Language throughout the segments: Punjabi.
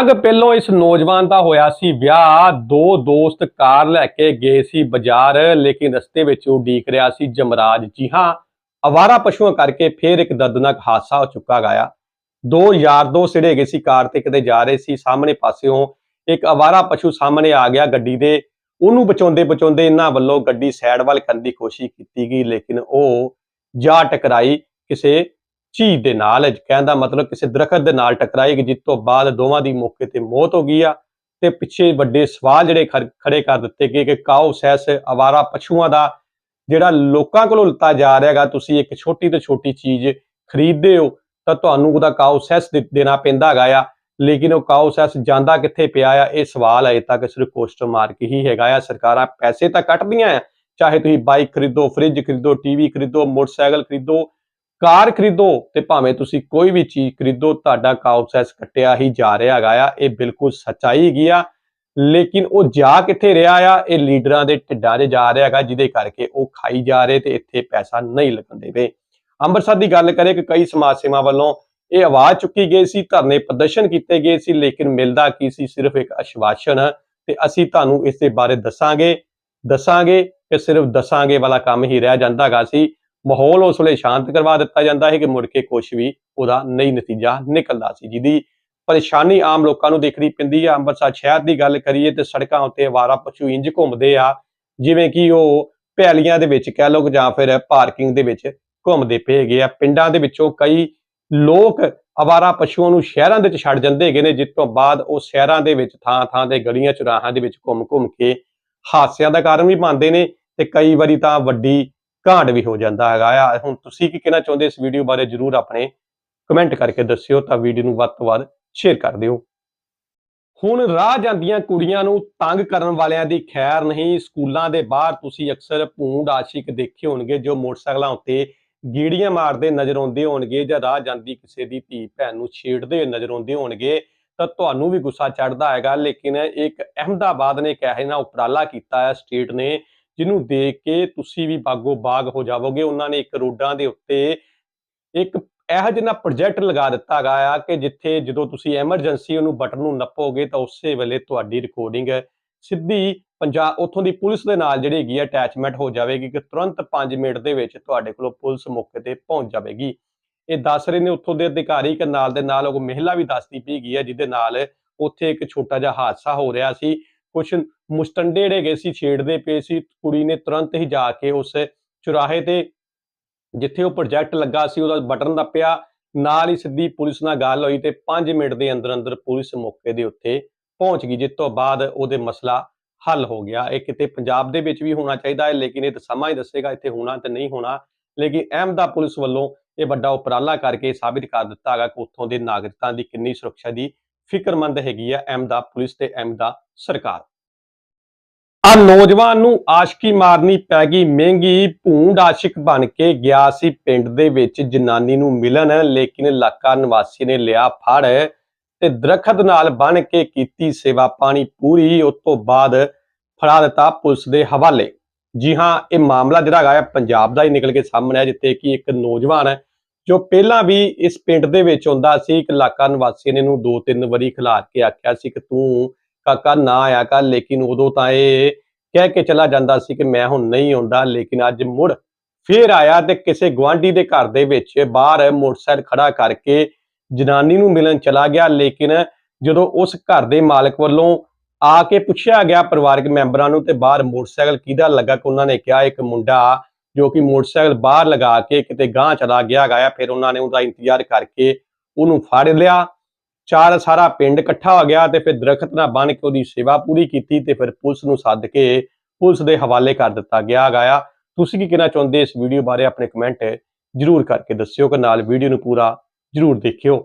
ਅਗ ਪਹਿਲੋਂ ਇਸ ਨੌਜਵਾਨ ਦਾ ਹੋਇਆ ਸੀ ਵਿਆਹ। ਦੋ ਦੋਸਤ ਕਾਰ ਲੈ ਕੇ ਗਏ ਸੀ ਬਾਜ਼ਾਰ, ਲੇਕਿਨ ਰਸਤੇ ਵਿੱਚ ਉਹ ਡੀਕ ਰਿਹਾ ਸੀ, ਜਮਰਾਜ ਜੀ, ਹਾਂ, ਅਵਾਰਾ ਪਸ਼ੂਆਂ ਕਰਕੇ ਫੇਰ ਇੱਕ ਦਰਦਨਾਕ ਹਾਦਸਾ ਹੋ ਚੁੱਕਾ ਗਿਆ ਦੋ ਯਾਰ ਦੋ ਸਿੜੇ ਗਏ ਸੀ ਕਾਰ ਤੇ ਕਿਤੇ ਜਾ ਰਹੇ ਸੀ, ਸਾਹਮਣੇ ਪਾਸਿਓਂ ਇੱਕ ਅਵਾਰਾ ਪਸ਼ੂ ਸਾਹਮਣੇ ਆ ਗਿਆ ਗੱਡੀ ਦੇ। ਉਹਨੂੰ ਬਚਾਉਂਦੇ ਬਚਾਉਂਦੇ ਇਹਨਾਂ ਵੱਲੋਂ ਗੱਡੀ ਸਾਈਡ ਵੱਲ ਕਰਨ ਦੀ ਕੋਸ਼ਿਸ਼ ਕੀਤੀ ਗਈ, ਲੇਕਿਨ ਉਹ ਜਾ ਟਕਰਾਈ ਕਿਸੇ ਝੀਲ ਦੇ ਨਾਲ ਕਹਿਣ ਦਾ ਮਤਲਬ ਕਿਸੇ ਦਰਖਤ ਦੇ ਨਾਲ ਟਕਰਾਈ ਗਈ, ਜਿਸ ਤੋਂ ਬਾਅਦ ਦੋਵਾਂ ਦੀ ਮੌਕੇ ਤੇ ਮੌਤ ਹੋ ਗਈ ਆ। ਤੇ ਪਿੱਛੇ ਵੱਡੇ ਸਵਾਲ ਜਿਹੜੇ ਖੜੇ ਕਰ ਦਿੱਤੇ ਗਏ ਕਿ ਕਾਉ ਸੈਸ ਅਵਾਰਾ ਪਸ਼ੂਆਂ ਦਾ ਜਿਹੜਾ ਲੋਕਾਂ ਕੋਲੋਂ ਲਿੱਤਾ ਜਾ ਰਿਹਾ ਹੈਗਾ, ਤੁਸੀਂ ਇੱਕ ਛੋਟੀ ਤੋਂ ਛੋਟੀ ਚੀਜ਼ ਖਰੀਦਦੇ ਹੋ, ਤਾਂ ਤੁਹਾਨੂੰ ਉਹਦਾ ਕਾਉ ਸੈਸ ਦੇ- ਦੇਣਾ ਪੈਂਦਾ ਹੈਗਾ ਆ। ਲੇਕਿਨ ਉਹ ਕਾਉ ਸੈਸ ਜਾਂਦਾ ਕਿੱਥੇ ਪਿਆ ਆ, ਇਹ ਸਵਾਲ ਅਜੇ ਤੱਕ ਸਿਰਫ ਕੁਐਸਚਨ ਮਾਰਕ ਹੀ ਹੈਗਾ ਆ। ਸਰਕਾਰਾਂ ਪੈਸੇ ਤਾਂ ਕੱਟਦੀਆਂ ਆ, ਚਾਹੇ ਤੁਸੀਂ ਬਾਈਕ ਖਰੀਦੋ, ਫ੍ਰਿਜ ਖਰੀਦੋ, ਟੀਵੀ ਖਰੀਦੋ, ਮੋਟਰਸਾਈਕਲ ਖਰੀਦੋ ਕਾਰ ਖਰੀਦੋ ਤੇ ਭਾਵੇਂ ਤੁਸੀਂ ਕੋਈ ਵੀ ਚੀਜ਼ ਖਰੀਦੋ, ਤੁਹਾਡਾ ਕਾਉਸੈਸ ਕੱਟਿਆ ਹੀ ਜਾ ਰਿਹਾ ਹੈਗਾ ਆ। ਇਹ ਬਿਲਕੁਲ ਸੱਚਾਈ ਹੈਗੀ ਆ। ਲੇਕਿਨ ਉਹ ਜਾ ਕਿੱਥੇ ਰਿਹਾ ਆ? ਇਹ ਲੀਡਰਾਂ ਦੇ ਢਿੱਡਾਂ 'ਚ ਜਾ ਰਿਹਾ ਹੈਗਾ, ਜਿਹਦੇ ਕਰਕੇ ਉਹ ਖਾਈ ਜਾ ਰਹੇ ਤੇ ਇੱਥੇ ਪੈਸਾ ਨਹੀਂ ਲੱਗਣ ਦੇ ਅੰਮ੍ਰਿਤਸਰ ਦੀ ਗੱਲ ਕਰੇ ਕਿ ਕਈ ਸਮਾਜ ਸੇਵਾ ਵੱਲੋਂ ਇਹ ਆਵਾਜ਼ ਚੁੱਕੀ ਗਈ ਸੀ, ਧਰਨੇ ਪ੍ਰਦਰਸ਼ਨ ਕੀਤੇ ਗਏ ਸੀ, ਲੇਕਿਨ ਮਿਲਦਾ ਕੀ ਸੀ? ਸਿਰਫ ਇੱਕ ਅਸ਼ਵਾਸਨ ਤੇ ਅਸੀਂ ਤੁਹਾਨੂੰ ਇਸ ਦੇ ਬਾਰੇ ਦੱਸਾਂਗੇ ਦੱਸਾਂਗੇ ਕਿ ਸਿਰਫ ਦੱਸਾਂਗੇ ਵਾਲਾ ਕੰਮ ਹੀ ਰਹਿ ਜਾਂਦਾ ਜਾਂਦਾਗਾ ਸੀ। ਮਾਹੌਲ ਉਸ ਵੇਲੇ ਸ਼ਾਂਤ ਕਰਵਾ ਦਿੱਤਾ ਜਾਂਦਾ ਹੈ ਕਿ ਮੁੜ ਕੇ ਕੁਝ ਵੀ ਉਹਦਾ ਨਹੀਂ ਨਤੀਜਾ ਨਿਕਲਦਾ ਸੀ। ਜਿਹਦੀ ਪਰੇਸ਼ਾਨੀ ਆਮ ਲੋਕਾਂ ਨੂੰ ਦੇਖਣੀ ਪੈਂਦੀ ਆ। ਅੰਮ੍ਰਿਤਸਰ ਸ਼ਹਿਰ ਦੀ ਗੱਲ ਕਰੀਏ ਤੇ ਸੜਕਾਂ ਉੱਤੇ ਆਵਾਰਾ ਪਸ਼ੂ ਇੰਜ ਘੁੰਮਦੇ ਆ, ਜਿਵੇਂ ਕਿ ਉਹ ਭੈਲੀਆਂ ਦੇ ਵਿੱਚ ਕਹਿ ਲਓ ਜਾਂ ਫਿਰ ਪਾਰਕਿੰਗ ਦੇ ਵਿੱਚ ਘੁੰਮਦੇ ਪਏ ਗਏ ਆ। ਪਿੰਡਾਂ ਦੇ ਵਿੱਚੋਂ ਕਈ ਲੋਕ ਆਵਾਰਾ ਪਸ਼ੂਆਂ ਨੂੰ ਸ਼ਹਿਰਾਂ ਦੇ ਵਿੱਚ ਛੱਡ ਜਾਂਦੇ ਹੈਗੇ ਨੇ ਜਿਸ ਤੋਂ ਬਾਅਦ ਉਹ ਸ਼ਹਿਰਾਂ ਦੇ ਵਿੱਚ ਥਾਂ ਥਾਂ ਤੇ ਗਲੀਆਂ ਚੁਰਾਹਾਂ ਦੇ ਵਿੱਚ ਘੁੰਮ ਘੁੰਮ ਕੇ ਹਾਦਸਿਆਂ ਦਾ ਕਾਰਨ ਵੀ ਬਣਦੇ ਨੇ ਤੇ ਕਈ ਵਾਰੀ ਤਾਂ ਵੱਡੀ ਘਾਟ ਵੀ ਹੋ ਜਾਂਦਾ ਹੈਗਾ ਆ। ਹੁਣ ਤੁਸੀਂ ਕੀ ਕਹਿਣਾ ਚਾਹੁੰਦੇ ਇਸ ਵੀਡੀਓ ਬਾਰੇ ਜਰੂਰ ਆਪਣੇ ਕਮੈਂਟ ਕਰਕੇ ਦੱਸਿਓ ਤਾਂ ਵੀਡੀਓ ਨੂੰ ਵੱਧ ਤੋਂ ਵੱਧ ਸ਼ੇਅਰ ਕਰ ਦਿਓ। ਹੁਣ ਰਾਹ ਜਾਂਦੀਆਂ ਕੁੜੀਆਂ ਨੂੰ ਤੰਗ ਕਰਨ ਵਾਲਿਆਂ ਦੀ ਖੈਰ ਨਹੀਂ, ਸਕੂਲਾਂ ਦੇ ਬਾਹਰ ਤੁਸੀਂ ਅਕਸਰ ਭੂੰਡ ਆਸ਼ਿਕ ਦੇਖੇ ਹੋਣਗੇ, ਜੋ ਮੋਟਰਸਾਈਕਲਾਂ ਉੱਤੇ ਗੀੜੀਆਂ ਮਾਰਦੇ ਨਜ਼ਰ ਆਉਂਦੇ ਹੋਣਗੇ ਜਾਂ ਰਾਹ ਜਾਂਦੀ ਕਿਸੇ ਦੀ ਧੀ ਭੈਣ ਨੂੰ ਛੇੜਦੇ ਨਜ਼ਰ ਆਉਂਦੇ ਹੋਣਗੇ, ਤਾਂ ਤੁਹਾਨੂੰ ਵੀ ਗੁੱਸਾ ਚੜਦਾ ਹੈਗਾ। ਲੇਕਿਨ ਇੱਕ ਅਹਿਮਦਾਬਾਦ ਨੇ ਇੱਕ ਇਹੋ ਉਪਰਾਲਾ ਕੀਤਾ ਹੈ। ਸਟੇਟ ਨੇ ਜਿਹਨੂੰ ਦੇਖ ਕੇ ਤੁਸੀਂ ਵੀ ਬਾਗੋ ਬਾਗ ਹੋ ਜਾਵੋਗੇ। ਉਹਨਾਂ ਨੇ ਇੱਕ ਰੋਡਾਂ ਦੇ ਉੱਤੇ ਇੱਕ ਇਹੋ ਜਿਹਾ ਪ੍ਰੋਜੈਕਟ ਲਗਾ ਦਿੱਤਾ ਹੈਗਾ ਆ ਕਿ ਜਿੱਥੇ ਜਦੋਂ ਤੁਸੀਂ ਐਮਰਜੈਂਸੀ ਉਹਨੂੰ ਬਟਨ ਨੂੰ ਨੱਪੋਗੇ ਤਾਂ ਉਸੇ ਵੇਲੇ ਤੁਹਾਡੀ ਰਿਕਾਰਡਿੰਗ ਸਿੱਧੀ ਪੰਜਾਬ ਉੱਥੋਂ ਦੀ ਪੁਲਿਸ ਦੇ ਨਾਲ ਜਿਹੜੀ ਹੈਗੀ ਅਟੈਚਮੈਂਟ ਹੋ ਜਾਵੇਗੀ ਕਿ ਤੁਰੰਤ 5 ਮਿੰਟ ਦੇ ਵਿੱਚ ਤੁਹਾਡੇ ਕੋਲ ਪੁਲਿਸ ਮੌਕੇ ਤੇ ਪਹੁੰਚ ਜਾਵੇਗੀ। ਇਹ ਦੱਸ ਰਹੇ ਨੇ ਉੱਥੋਂ ਦੇ ਅਧਿਕਾਰੀ ਕਿ ਨਾਲ ਦੇ ਨਾਲ ਉਹ ਮਹਿਲਾ ਵੀ ਦੱਸਦੀ ਪਈ ਗਈ ਹੈ ਜਿਹਦੇ ਨਾਲ ਉੱਥੇ ਇੱਕ ਛੋਟਾ ਜਿਹਾ ਹਾਦਸਾ ਹੋ ਰਿਹਾ ਸੀ। ਕੁਝ ਮੁਸਟੰਡੇ ਜਿਹੜੇ ਗਏ ਸੀ, ਛੇੜਦੇ ਪਏ ਸੀ, ਕੁੜੀ ਨੇ ਤੁਰੰਤ ਹੀ ਜਾ ਕੇ ਉਸ ਚੁਰਾਹੇ ਤੇ ਜਿੱਥੇ ਉਹ ਪ੍ਰੋਜੈਕਟ ਲੱਗਾ ਸੀ, ਉਹਦਾ ਬਟਨ ਦੱਪਿਆ ਨਾਲ ਹੀ ਸਿੱਧੀ ਪੁਲਿਸ ਨਾਲ ਗੱਲ ਹੋਈ ਤੇ 5 ਮਿੰਟ ਦੇ ਅੰਦਰ ਅੰਦਰ ਪੁਲਿਸ ਮੌਕੇ ਦੇ ਉੱਤੇ ਪਹੁੰਚ ਗਈ, ਜਿਸ ਤੋਂ ਬਾਅਦ ਉਹਦੇ ਮਸਲਾ ਹੱਲ ਹੋ ਗਿਆ। ਇਹ ਕਿਤੇ ਪੰਜਾਬ ਦੇ ਵਿੱਚ ਵੀ ਹੋਣਾ ਚਾਹੀਦਾ ਹੈ, ਲੇਕਿਨ ਇਹ ਤਾਂ ਸਮਾਂ ਹੀ ਦੱਸੇਗਾ, ਇੱਥੇ ਹੋਣਾ ਤੇ ਨਹੀਂ ਹੋਣਾ। ਲੇਕਿਨ ਅਹਿਮਦਾ ਪੁਲਿਸ ਵੱਲੋਂ ਇਹ ਵੱਡਾ ਉਪਰਾਲਾ ਕਰਕੇ ਸਾਬਿਤ ਕਰ ਦਿੱਤਾ ਹੈਗਾ ਕਿ ਉੱਥੋਂ ਦੇ ਨਾਗਰਿਕਾਂ ਦੀ ਕਿੰਨੀ ਸੁਰੱਖਿਆ ਦੀ ਫਿਕਰਮੰਦ ਹੈਗੀ ਆ ਅਹਿਮਦਾ ਪੁਲਿਸ ਤੇ ਅਹਿਮਦਾ ਸਰਕਾਰ। ਆ ਨੌਜਵਾਨ ਨੂੰ ਆਸ਼ਕੀ ਮਾਰਨੀ ਪੈ ਗਈ, ਮਹਿੰਗੀ ਭੂੰਡ ਆਸ਼ਿਕ ਬਣ ਕੇ ਗਿਆ ਸੀ ਪਿੰਡ ਦੇ ਵਿੱਚ, ਜਨਾਨੀ ਨੂੰ ਮਿਲਣ, ਲੇਕਿਨ ਇਲਾਕਾ ਨਿਵਾਸੀ ਨੇ ਲਿਆ ਫੜ ਤੇ ਦਰਖਤ ਨਾਲ ਬਣ ਕੇ ਕੀਤੀ ਸੇਵਾ ਪਾਣੀ ਪੂਰੀ, ਉਸ ਤੋਂ ਬਾਅਦ ਫੜਾ ਦਿੱਤਾ ਪੁਲਿਸ ਦੇ ਹਵਾਲੇ। ਜੀ ਹਾਂ, ਇਹ ਮਾਮਲਾ ਜਿਹੜਾ ਹੈਗਾ ਪੰਜਾਬ ਦਾ ਹੀ ਨਿਕਲ ਕੇ ਸਾਹਮਣੇ ਆ ਜਿੱਥੇ ਕਿ ਇੱਕ ਨੌਜਵਾਨ ਹੈ ਜੋ ਪਹਿਲਾਂ ਵੀ ਇਸ ਪਿੰਡ ਦੇ ਵਿੱਚ ਆਉਂਦਾ ਸੀ, ਇੱਕ ਇਲਾਕਾ ਨਿਵਾਸੀ ਨੇ ਇਹਨੂੰ ਦੋ ਤਿੰਨ ਵਾਰੀ ਖਿਲਾਰ ਕੇ ਆਖਿਆ ਸੀ ਕਿ ਤੂੰ ਕਾਕਾ ਨਾ ਆਇਆ ਕਰ, ਲੇਕਿਨ ਉਦੋਂ ਤਾਂ ਇਹ ਕਹਿ ਕੇ ਚਲਾ ਜਾਂਦਾ ਸੀ ਕਿ ਮੈਂ ਹੁਣ ਨਹੀਂ ਆਉਂਦਾ, ਲੇਕਿਨ ਅੱਜ ਮੁੜ ਫੇਰ ਆਇਆ ਤੇ ਕਿਸੇ ਗਵਾਂਢੀ ਦੇ ਘਰ ਦੇ ਵਿੱਚ ਬਾਹਰ ਮੋਟਰਸਾਈਕਲ ਖੜਾ ਕਰਕੇ ਜਨਾਨੀ ਨੂੰ ਮਿਲਣ ਚਲਾ ਗਿਆ, ਲੇਕਿਨ ਜਦੋਂ ਉਸ ਘਰ ਦੇ ਮਾਲਕ ਵੱਲੋਂ ਆ ਕੇ ਪੁੱਛਿਆ ਗਿਆ ਪਰਿਵਾਰਕ ਮੈਂਬਰਾਂ ਨੂੰ ਤੇ ਬਾਹਰ ਮੋਟਰਸਾਈਕਲ ਕਿਹਦਾ ਲੱਗਾ ਕਿ ਉਹਨਾਂ ਨੇ ਕਿਹਾ, ਇੱਕ ਮੁੰਡਾ ਜੋ ਕਿ ਮੋਟਰਸਾਈਕਲ ਬਾਹਰ ਲਗਾ ਕੇ ਕਿਤੇ ਗਾਂਹ ਚਲਾ ਗਿਆ ਗਿਆ ਫਿਰ ਉਹਨਾਂ ਨੇ ਉਹਦਾ ਇੰਤਜ਼ਾਰ ਕਰਕੇ ਉਹਨੂੰ ਫੜ ਲਿਆ। ਚਾਰ ਸਾਰਾ ਪਿੰਡ ਇਕੱਠਾ ਹੋ ਗਿਆ ਤੇ ਫਿਰ ਦਰਖਤ ਨਾਲ ਬੰਨ ਕੇ ਉਹਦੀ ਸੇਵਾ ਪੂਰੀ ਕੀਤੀ ਤੇ ਫਿਰ ਪੁਲਿਸ ਨੂੰ ਸੱਦ ਕੇ ਪੁਲਿਸ ਦੇ ਹਵਾਲੇ ਕਰ ਦਿੱਤਾ ਗਿਆ ਗਿਆ ਤੁਸੀਂ ਕੀ ਕਹਿਣਾ ਚਾਹੁੰਦੇ ਇਸ ਵੀਡੀਓ ਬਾਰੇ ਆਪਣੇ ਕਮੈਂਟ ਜਰੂਰ ਕਰਕੇ ਦੱਸਿਓ ਕਿ ਨਾਲ ਵੀਡੀਓ ਨੂੰ ਪੂਰਾ ਜਰੂਰ ਦੇਖਿਓ।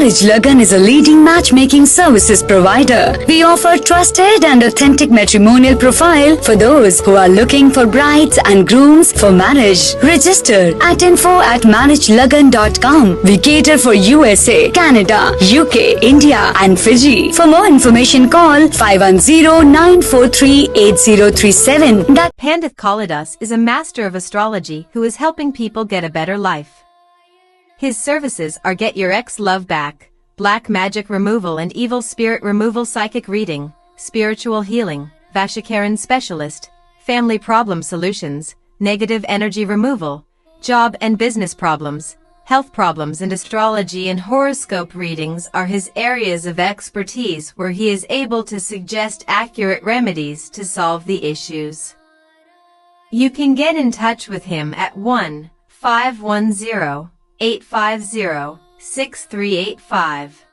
Marriage Lagan is a leading matchmaking services provider. We offer trusted and authentic matrimonial profile for those who are looking for brides and grooms for marriage. Register at info at marriagelagan.com. We cater for USA, Canada, UK, India and Fiji. For more information call 510-943-8037. That Pandith Kalidas is a master of astrology who is helping people get a better life. His services are Get Your Ex Love Back, Black Magic Removal and Evil Spirit Removal Psychic Reading, Spiritual Healing, Vashikaran Specialist, Family Problem Solutions, Negative Energy Removal, Job and Business Problems, Health Problems and Astrology and Horoscope readings are his areas of expertise where he is able to suggest accurate remedies to solve the issues. You can get in touch with him at 1 510 850 6385.